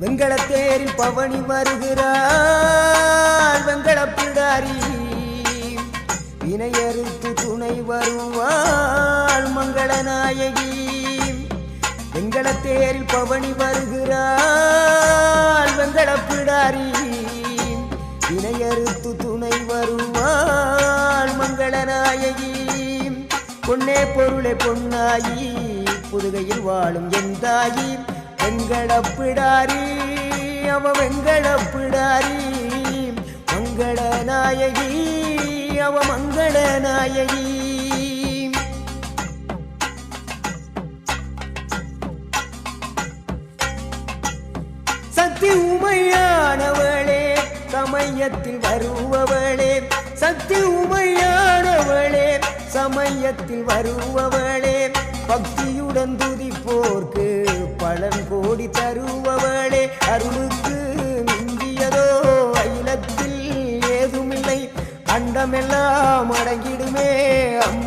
வெங்கடத்தேரில் பவனி வருகிறாள் வெங்கடப்பிடாரி வினையறுத்து துணை வருவாள் மங்களநாயகி வெங்கடத்தேரில் பவனி வருகிறாள். வெங்கடப்பிடாரி வினையறுத்து துணை வருவாள் மங்களநாயகி பொன்னே பொருளே பொன்னாயி புதுகையில் வாழும் என் தாயி. வெங்கடப்பிடாரி அவ வெங்கடப்பிடாரி. மங்கள நாயகி அவ மங்கள நாயகி. சக்தி உமையானவளே சமயத்தில் வருபவளே. சக்தி உமையானவளே சமயத்தில் வருபவளே. பக்தியுடன் துதிப்போர்க்கு பலன் கோடி தருபவளே அருளுக்கு மிஞ்சியதோ அகிலத்தில் ஏதுமில்லை. அண்டமெல்லாம் அடங்கிடுமே அம்மா